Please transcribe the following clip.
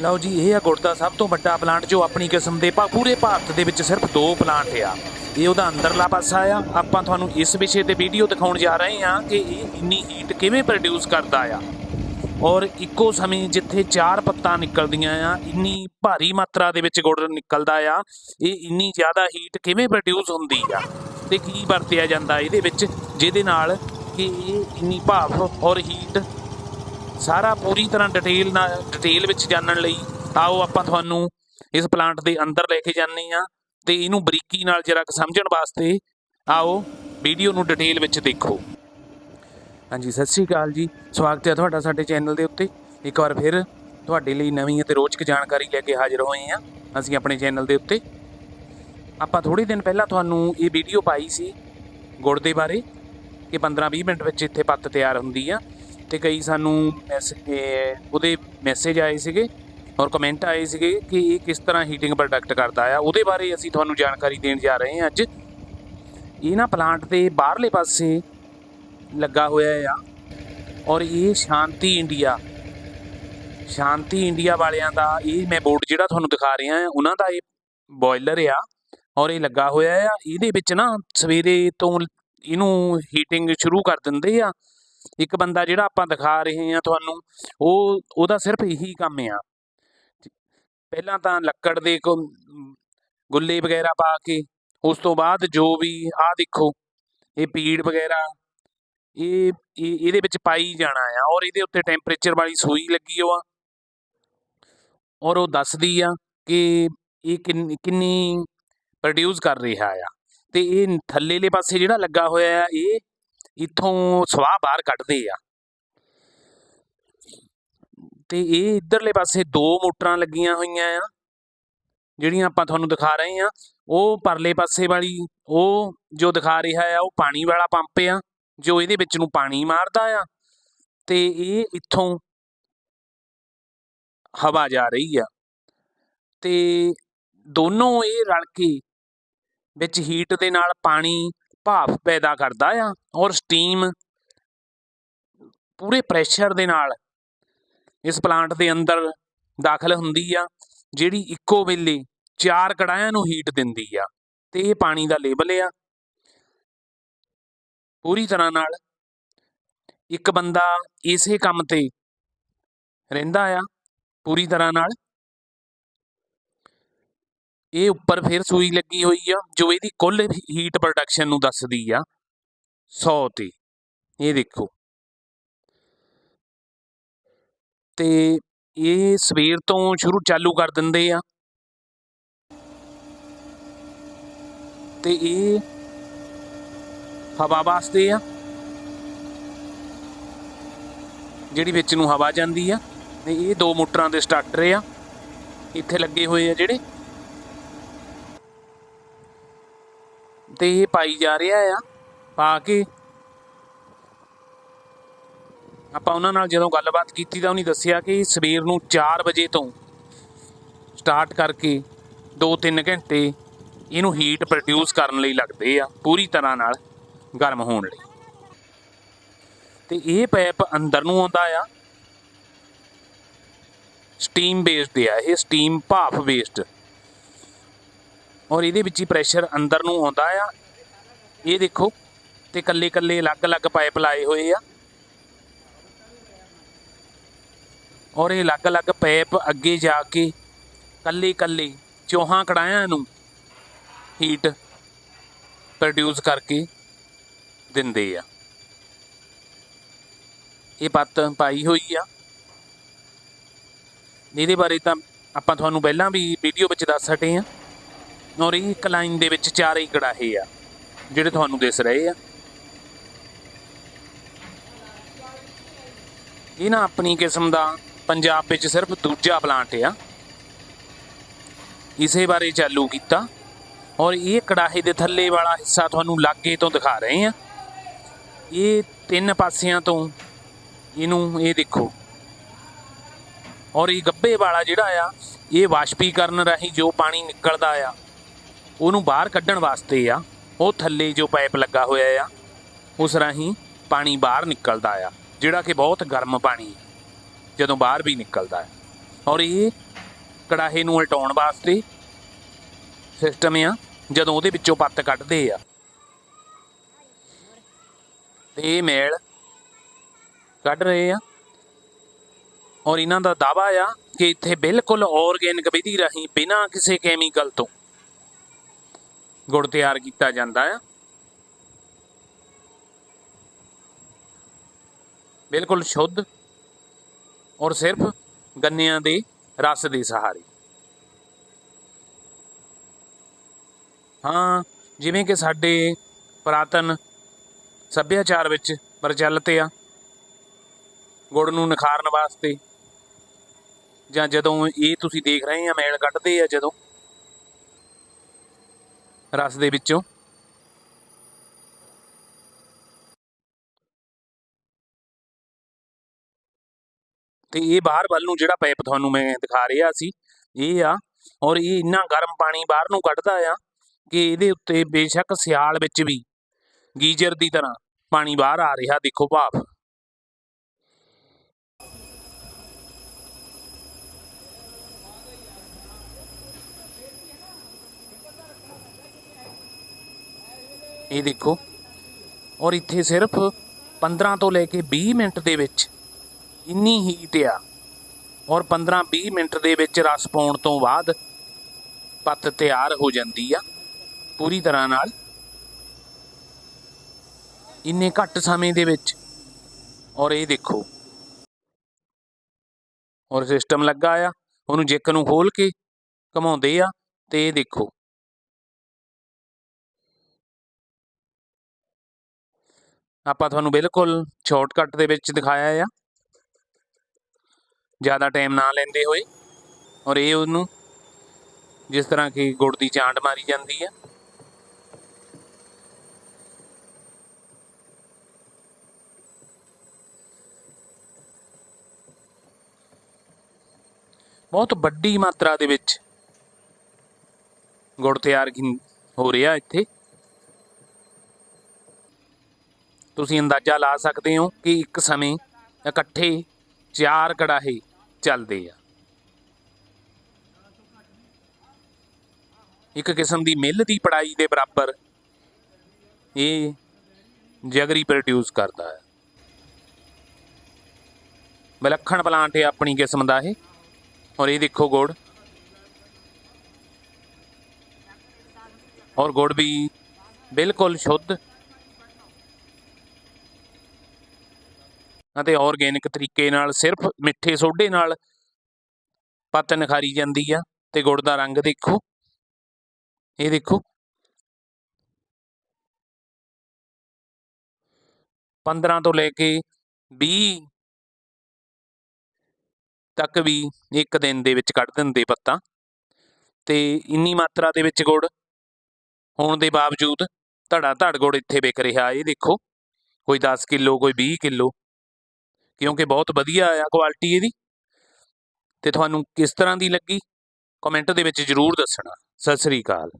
ਲਓ ਜੀ, ਇਹ ਆ ਗੁੜ ਦਾ ਸਭ ਤੋਂ ਵੱਡਾ ਪਲਾਂਟ ਜੋ ਆਪਣੀ ਕਿਸਮ ਦੇ ਭਾ- ਪੂਰੇ ਭਾਰਤ ਦੇ ਵਿੱਚ ਸਿਰਫ ਦੋ ਪਲਾਂਟ ਆ। ਇਹ ਉਹਦਾ ਅੰਦਰਲਾ ਪਾਸਾ ਆ। ਆਪਾਂ ਤੁਹਾਨੂੰ ਇਸ ਵਿਸ਼ੇ ਤੇ ਵੀਡੀਓ ਦਿਖਾਉਣ ਜਾ ਰਹੇ ਹਾਂ ਕਿ ਇਹ ਇੰਨੀ ਹੀਟ ਕਿਵੇਂ ਪ੍ਰੋਡਿਊਸ ਕਰਦਾ ਆ। ਔਰ ਇੱਕੋ ਸਮੇਂ ਜਿੱਥੇ ਚਾਰ ਪੱਤਾਂ ਨਿਕਲਦੀਆਂ ਆ, ਇੰਨੀ ਭਾਰੀ ਮਾਤਰਾ ਦੇ ਵਿੱਚ ਗੁੜ ਨਿਕਲਦਾ ਆ, ਇਹ ਇੰਨੀ ਜ਼ਿਆਦਾ ਹੀਟ ਕਿਵੇਂ ਪ੍ਰੋਡਿਊਸ ਹੁੰਦੀ ਆ ਤੇ ਕੀ ਵਰਤਿਆ ਜਾਂਦਾ ਇਹਦੇ ਵਿੱਚ, ਜਿਹਦੇ ਨਾਲ ਕਿ ਇਹ ਇੰਨੀ ਭਾਫ ਔਰ ਹੀਟ ਸਾਰਾ ਪੂਰੀ ਤਰ੍ਹਾਂ ਡਿਟੇਲ ਨਾਲ ਡਿਟੇਲ ਵਿੱਚ ਜਾਣਨ ਲਈ ਆਓ ਆਪਾਂ ਤੁਹਾਨੂੰ ਇਸ ਪਲਾਂਟ ਦੇ ਅੰਦਰ ਲੈ ਕੇ ਜਾਂਦੇ ਆ ਤੇ ਇਹਨੂੰ ਬਰੀਕੀ ਨਾਲ ਜਰਾ ਕੁ ਸਮਝਣ ਵਾਸਤੇ ਆਓ ਵੀਡੀਓ ਨੂੰ ਡਿਟੇਲ ਵਿੱਚ ਦੇਖੋ। ਹਾਂਜੀ, ਸਤਿ ਸ਼੍ਰੀ ਅਕਾਲ ਜੀ। ਸਵਾਗਤ ਹੈ ਤੁਹਾਡਾ ਸਾਡੇ ਚੈਨਲ ਦੇ ਉੱਤੇ। ਇੱਕ ਵਾਰ ਫਿਰ ਤੁਹਾਡੇ ਲਈ ਨਵੀਂ ਅਤੇ ਰੋਚਕ ਜਾਣਕਾਰੀ ਲੈ ਕੇ ਹਾਜ਼ਰ ਹੋਏ ਹਾਂ ਅਸੀਂ ਆਪਣੇ ਚੈਨਲ ਦੇ ਉੱਤੇ। ਆਪਾਂ ਥੋੜੇ ਦਿਨ ਪਹਿਲਾਂ ਤੁਹਾਨੂੰ ਇਹ ਵੀਡੀਓ ਪਾਈ ਸੀ ਗੁੜ ਦੇ ਬਾਰੇ ਕਿ 15-20 ਮਿੰਟ ਵਿੱਚ ਇੱਥੇ ਪੱਤ ਤਿਆਰ ਹੁੰਦੀ ਆ। ਤੇ ਕਈ ਸਾਨੂੰ ਮੈਸ- ਉਹਦੇ ਮੈਸੇਜ ਆਏ ਸੀਗੇ ਔਰ ਕਮੈਂਟ ਆਏ ਸੀਗੇ ਕਿ ਇਹ ਕਿਸ ਤਰ੍ਹਾਂ ਹੀਟਿੰਗ ਪ੍ਰੋਡਕਟ ਕਰਦਾ ਆ। ਉਹਦੇ ਬਾਰੇ ਅਸੀਂ ਤੁਹਾਨੂੰ ਜਾਣਕਾਰੀ ਦੇਣ ਜਾ ਰਹੇ ਹਾਂ ਅੱਜ। ਇਹ ਨਾ ਪਲਾਂਟ ਦੇ ਬਾਹਰਲੇ ਪਾਸੇ ਲੱਗਾ ਹੋਇਆ ਆ ਔਰ ਇਹ ਸ਼ਾਂਤੀ ਇੰਡੀਆ ਸ਼ਾਂਤੀ ਇੰਡੀਆ ਵਾਲਿਆਂ ਦਾ ਇਹ ਮੈਂ ਬੋਰਡ ਜਿਹੜਾ ਤੁਹਾਨੂੰ ਦਿਖਾ ਰਿਹਾ ਉਹਨਾਂ ਦਾ ਇਹ ਬੋਇਲਰ ਆ ਔਰ ਇਹ ਲੱਗਾ ਹੋਇਆ ਆ। ਇਹਦੇ ਵਿੱਚ ਨਾ ਸਵੇਰੇ ਤੋਂ ਇਹਨੂੰ ਹੀਟਿੰਗ ਸ਼ੁਰੂ ਕਰ ਦਿੰਦੇ ਆ ਇੱਕ ਬੰਦਾ ਜਿਹੜਾ ਆਪਾਂ ਦਿਖਾ ਰਹੇ ਹਾਂ ਤੁਹਾਨੂੰ, ਉਹ, ਉਹਦਾ ਸਿਰਫ ਇਹੀ ਕੰਮ ਆ। ਪਹਿਲਾਂ ਤਾਂ ਲੱਕੜ ਦੇ ਗੁੱਲੇ ਵਗੈਰਾ ਪਾ ਕੇ, ਉਸ ਤੋਂ ਬਾਅਦ ਜੋ ਵੀ, ਆਹ ਦੇਖੋ, ਇਹ ਪੀੜ ਵਗੈਰਾ, ਇਹ ਇਹਦੇ ਵਿੱਚ ਪਾਈ ਜਾਣਾ ਆ ਔਰ ਇਹਦੇ ਉੱਤੇ ਟੈਂਪਰੇਚਰ ਵਾਲੀ ਸੂਈ ਲੱਗੀ ਹੋਆ। ਔਰ ਉਹ ਦੱਸਦੀ ਆ ਕਿ ਇਹ ਕਿੰਨੀ ਪ੍ਰੋਡਿਊਸ ਕਰ ਰਿਹਾ ਆ। ਤੇ ਇਹ ਥੱਲੇਲੇ ਪਾਸੇ ਜਿਹੜਾ ਲੱਗਾ ਹੋਇਆ ਆ, ਇਹ ਇੱਥੋਂ ਸਵਾਹ ਬਾਹਰ ਕੱਢਦੇ ਆ। ਤੇ ਇਹ ਇਧਰਲੇ ਪਾਸੇ ਦੋ ਮੋਟਰਾਂ ਲੱਗੀਆਂ ਹੋਈਆਂ ਆ, ਜਿਹੜੀਆਂ ਆਪਾਂ ਤੁਹਾਨੂੰ ਦਿਖਾ ਰਹੇ ਆ। ਉਹ ਪਰਲੇ ਪਾਸੇ ਵਾਲੀ, ਉਹ ਜੋ ਦਿਖਾ ਰਿਹਾ ਆ, ਉਹ ਪਾਣੀ ਵਾਲਾ ਪੰਪ ਆ, ਜੋ ਇਹਦੇ ਵਿੱਚ ਨੂੰ ਪਾਣੀ ਮਾਰਦਾ ਆ। ਤੇ ਇਹ ਇੱਥੋਂ ਹਵਾ ਜਾ ਰਹੀ ਆ। ਤੇ ਦੋਨੋਂ ਇਹ ਰਲ ਕੇ ਵਿੱਚ ਹੀਟ ਦੇ ਨਾਲ ਪਾਣੀ ਭਾਫ ਪੈਦਾ ਕਰਦਾ ਆ ਔਰ ਸਟੀਮ ਪੂਰੇ ਪ੍ਰੈਸ਼ਰ ਦੇ ਨਾਲ ਇਸ ਪਲਾਂਟ ਦੇ ਅੰਦਰ ਦਾਖਲ ਹੁੰਦੀ ਆ, ਜਿਹੜੀ ਇੱਕੋ ਵੇਲੇ ਚਾਰ ਕੜਾਹਿਆਂ ਨੂੰ ਹੀਟ ਦਿੰਦੀ ਆ ਤੇ ਇਹ ਪਾਣੀ ਦਾ ਲੇਬਲ ਆ। ਪੂਰੀ ਤਰ੍ਹਾਂ ਨਾਲ ਇੱਕ ਬੰਦਾ ਇਸੇ ਕੰਮ ਤੇ ਰਹਿੰਦਾ ਆ, ਪੂਰੀ ਤਰ੍ਹਾਂ ਨਾਲ ਇਹ ਉੱਪਰ ਫਿਰ ਸੂਈ ਲੱਗੀ ਹੋਈ ਆ, ਜੋ ਇਹਦੀ ਕੁੱਲ ਹੀਟ ਪ੍ਰੋਡਕਸ਼ਨ ਨੂੰ ਦੱਸਦੀ ਆ 100 ਤੇ। ਇਹ ਦੇਖੋ। ਤੇ ਇਹ ਸਵੇਰ ਤੋਂ ਸ਼ੁਰੂ ਚਾਲੂ ਕਰ ਦਿੰਦੇ ਆ। ਤੇ ਇਹ ਹਵਾ ਵਾਸਤੇ ਆ, ਜਿਹੜੀ ਵਿੱਚ ਨੂੰ ਹਵਾ ਜਾਂਦੀ ਆ। ਤੇ ਇਹ ਦੋ ਮੋਟਰਾਂ ਦੇ ਸਟਾਰਟਰ ਆ। ਇੱਥੇ ਲੱਗੇ ਹੋਏ ਆ ਜਿਹੜੇ। ਤੇ ਇਹ ਪਾਈ ਜਾ ਰਿਹਾ ਆ, ਪਾ ਕੇ। ਆਪਾਂ ਉਹਨਾਂ ਨਾਲ ਜਦੋਂ ਗੱਲਬਾਤ ਕੀਤੀ ਤਾਂ ਉਹਨੇ ਦੱਸਿਆ ਕਿ ਸਵੇਰ ਨੂੰ 4 ਵਜੇ ਤੋਂ ਸਟਾਰਟ ਕਰਕੇ 2-3 ਘੰਟੇ ਇਹਨੂੰ ਹੀਟ ਪ੍ਰੋਡਿਊਸ ਕਰਨ ਲਈ ਲੱਗਦੇ ਆ, ਪੂਰੀ ਤਰ੍ਹਾਂ ਨਾਲ ਗਰਮ ਹੋਣ ਲਈ। ਤੇ ਇਹ ਪੈਪ ਅੰਦਰ ਨੂੰ ਆਉਂਦਾ ਆ। ਸਟੀਮ ਬੇਸਡ ਆ, ਇਹ ਸਟੀਮ ਭਾਫ ਬੇਸਡ ਔਰ ਇਹਦੇ ਵਿੱਚ ਹੀ ਪ੍ਰੈਸ਼ਰ ਅੰਦਰ ਨੂੰ ਆਉਂਦਾ ਆ। ਇਹ ਦੇਖੋ, ਤੇ ਕੱਲੇ ਕੱਲੇ ਅਲੱਗ-ਅਲੱਗ ਪਾਈਪ ਲਾਏ ਹੋਏ ਆ। ਔਰ ਇਹ ਅਲੱਗ-ਅਲੱਗ ਪਾਈਪ ਅੱਗੇ ਜਾ ਕੇ ਕੱਲੇ ਕੱਲੇ ਚੋਹਾਂ ਕੜਾਇਆਂ ਨੂੰ ਹੀਟ ਪ੍ਰੋਡਿਊਸ ਕਰਕੇ ਦਿੰਦੇ ਆ। ਇਹ ਪੱਤ ਪਾਈ ਹੋਈ ਆ। ਇਹਦੇ ਬਾਰੇ ਤਾਂ ਆਪਾਂ ਤੁਹਾਨੂੰ ਪਹਿਲਾਂ ਵੀ ਵੀਡੀਓ ਵਿੱਚ ਦੱਸ ਹਟੇ ਆ। ਔਰ ਇਹ ਇੱਕ ਲਾਈਨ ਦੇ ਵਿੱਚ ਚਾਰੇ ਹੀ ਕੜਾਹੇ ਆ, ਜਿਹੜੇ ਤੁਹਾਨੂੰ ਦਿਸ ਰਹੇ ਆ। ਇਹ ਨਾ ਆਪਣੀ ਕਿਸਮ ਦਾ ਪੰਜਾਬ ਵਿੱਚ ਸਿਰਫ ਦੂਜਾ ਪਲਾਂਟ ਆ। ਇਸੇ ਬਾਰੇ ਚਾਲੂ ਕੀਤਾ ਔਰ ਇਹ ਕੜਾਹੇ ਦੇ ਥੱਲੇ ਵਾਲਾ ਹਿੱਸਾ ਤੁਹਾਨੂੰ ਲਾਗੇ ਤੋਂ ਦਿਖਾ ਰਹੇ ਆ। ਇਹ ਤਿੰਨ ਪਾਸਿਆਂ ਤੋਂ ਇਹਨੂੰ ਇਹ ਦੇਖੋ। ਔਰ ਇਹ ਗੱਬੇ ਵਾਲਾ ਜਿਹੜਾ ਆ, ਇਹ ਵਾਸ਼ਪੀਕਰਨ ਰਾਹੀਂ ਜੋ ਪਾਣੀ ਨਿਕਲਦਾ ਆ ਉਹਨੂੰ ਬਾਹਰ ਕੱਢਣ ਵਾਸਤੇ ਆ। ਉਹ ਥੱਲੇ ਜੋ ਪਾਈਪ ਲੱਗਾ ਹੋਇਆ ਆ, ਉਸ ਰਾਹੀਂ ਪਾਣੀ ਬਾਹਰ ਨਿਕਲਦਾ ਆ, ਜਿਹੜਾ ਕਿ ਬਹੁਤ ਗਰਮ ਪਾਣੀ ਜਦੋਂ ਬਾਹਰ ਵੀ ਨਿਕਲਦਾ ਹੈ ਔਰ ਇਹ ਕੜਾਹੇ ਨੂੰ ਉਲਟਾਉਣ ਵਾਸਤੇ ਸਿਸਟਮ ਆ, ਜਦੋਂ ਉਹਦੇ ਵਿੱਚੋਂ ਪੱਤ ਕੱਢਦੇ ਆ। ਤੇ ਇਹ ਮੈਲ ਕੱਢ ਰਹੇ ਆ। ਔਰ ਇਹਨਾਂ ਦਾ ਦਾਵਾ ਆ ਕਿ ਇੱਥੇ ਬਿਲਕੁਲ ਆਰਗੈਨਿਕ ਵਿਧੀ ਰਾਹੀਂ ਬਿਨਾਂ ਕਿਸੇ ਕੈਮੀਕਲ ਤੋਂ ਗੁੜ ਤਿਆਰ ਕੀਤਾ ਜਾਂਦਾ ਆ। ਬਿਲਕੁਲ ਸ਼ੁੱਧ ਔਰ ਸਿਰਫ ਗੰਨਿਆਂ ਦੇ ਰਸ ਦੇ ਸਹਾਰੇ। ਹਾਂ, ਜਿਵੇਂ ਕਿ ਸਾਡੇ ਪੁਰਾਤਨ ਸੱਭਿਆਚਾਰ ਵਿੱਚ ਪ੍ਰਚਲਿਤ ਆ ਗੁੜ ਨੂੰ ਨਿਖਾਰਨ ਵਾਸਤੇ ਜਾਂ ਜਦੋਂ ਇਹ ਤੁਸੀਂ ਦੇਖ ਰਹੇ ਆ, ਮੈਲ ਕੱਢਦੇ ਆ ਜਦੋਂ ਰਸ ਦੇ ਵਿੱਚੋਂ। ਤੇ ਇਹ ਬਾਹਰ ਵੱਲ ਨੂੰ ਜਿਹੜਾ ਪਾਈਪ ਤੁਹਾਨੂੰ ਮੈਂ ਦਿਖਾ ਰਿਹਾ ਸੀ, ਇਹ ਆ, ਔਰ ਇਹ ਇੰਨਾ ਗਰਮ ਪਾਣੀ ਬਾਹਰ ਨੂੰ ਕੱਢਦਾ ਆ ਕਿ ਇਹਦੇ ਉੱਤੇ ਬੇਸ਼ੱਕ ਸਿਆਲ ਵਿੱਚ ਵੀ ਗੀਜ਼ਰ ਦੀ ਤਰ੍ਹਾਂ ਪਾਣੀ ਬਾਹਰ ਆ ਰਿਹਾ, ਦੇਖੋ ਭਾਫ। ਇਹ ਦੇਖੋ। ਔਰ ਇੱਥੇ ਸਿਰਫ 15 ਤੋਂ ਲੈ ਕੇ 20 ਮਿੰਟ ਦੇ ਵਿੱਚ ਇੰਨੀ ਹੀਟ ਆ। ਔਰ 15-20 ਮਿੰਟ ਦੇ ਵਿੱਚ ਰਸ ਪਾਉਣ ਤੋਂ ਬਾਅਦ ਪੱਤ ਤਿਆਰ ਹੋ ਜਾਂਦੀ ਆ। ਪੂਰੀ ਤਰ੍ਹਾਂ ਨਾਲ ਇੰਨੇ ਘੱਟ ਸਮੇਂ ਦੇ ਵਿੱਚ। ਔਰ ਇਹ ਦੇਖੋ। ਔਰ ਸਿਸਟਮ ਲੱਗਾ ਆ। ਉਹਨੂੰ ਜਿੱਕ ਨੂੰ ਖੋਲ ਕੇ ਘਮਾਉਂਦੇ ਆ। ਤੇ ਇਹ ਦੇਖੋ। ਆਪਾਂ ਤੁਹਾਨੂੰ ਬਿਲਕੁਲ ਸ਼ਾਰਟਕਟ ਦੇ ਵਿੱਚ ਦਿਖਾਇਆ ਆ। ਜ਼ਿਆਦਾ ਟਾਈਮ ਨਾ ਲੈਂਦੇ ਹੋਏ। ਔਰ ਇਹ ਉਹਨੂੰ ਜਿਸ ਤਰ੍ਹਾਂ ਕਿ ਗੁੜ ਦੀ ਚਾਂਟ ਮਾਰੀ ਜਾਂਦੀ ਹੈ ਬਹੁਤ ਵੱਡੀ ਮਾਤਰਾ ਦੇ ਵਿੱਚ ਗੁੜ ਤਿਆਰ ਕੀ- ਹੋ ਰਿਹਾ ਇੱਥੇ। ਤੁਸੀਂ ਅੰਦਾਜ਼ਾ ਲਾ ਸਕਦੇ ਹੋ ਕਿ ਇੱਕ ਸਮੇਂ ਇਕੱਠੇ ਚਾਰ ਕੜਾਹੇ ਚੱਲਦੇ ਆ। ਇੱਕ ਕਿਸਮ ਦੀ ਮਿੱਲ ਦੀ ਪੜਾਈ ਦੇ ਬਰਾਬਰ ਇਹ ਜਗਰੀ ਪ੍ਰੋਡਿਊਸ ਕਰਦਾ ਹੈ। ਵਿਲੱਖਣ ਪਲਾਂਟ ਹੈ ਆਪਣੀ ਕਿਸਮ ਦਾ ਇਹ ਔਰ ਇਹ ਦੇਖੋ ਗੁੜ। ਔਰ ਗੁੜ ਵੀ ਬਿਲਕੁਲ ਸ਼ੁੱਧ ਅਤੇ ਆਰਗੈਨਿਕ ਤਰੀਕੇ ਨਾਲ ਸਿਰਫ ਮਿੱਠੇ ਸੋਡੇ ਨਾਲ ਪੱਤ ਨਿਖਾਰੀ ਜਾਂਦੀ ਆ ਤੇ ਗੁੜ ਦਾ ਰੰਗ ਦੇਖੋ। ਇਹ ਦੇਖੋ। 15 ਤੋਂ ਲੈ ਕੇ 20 ਤੱਕ ਵੀ ਇੱਕ ਦਿਨ ਦੇ ਵਿੱਚ ਕੱਢ ਦਿੰਦੇ ਪੱਤਾ। ਤੇ ਇੰਨੀ ਮਾਤਰਾ ਦੇ ਵਿੱਚ ਗੁੜ ਹੋਣ ਦੇ ਬਾਵਜੂਦ ਧੜਾ ਧੜ ਗੁੜ ਇੱਥੇ ਵਿਕ ਰਿਹਾ। ਇਹ ਦੇਖੋ, ਕੋਈ 10 ਕਿਲੋ, ਕੋਈ 20 ਕਿਲੋ। ਕਿਉਂਕਿ ਬਹੁਤ ਵਧੀਆ ਆ ਕੁਆਲਿਟੀ ਇਹਦੀ। ਤੇ ਤੁਹਾਨੂੰ ਕਿਸ ਤਰ੍ਹਾਂ ਦੀ ਲੱਗੀ? ਕਮੈਂਟ ਦੇ ਵਿੱਚ ਜਰੂਰ ਦੱਸਣਾ। ਸਤਿ ਸ੍ਰੀ ਅਕਾਲ।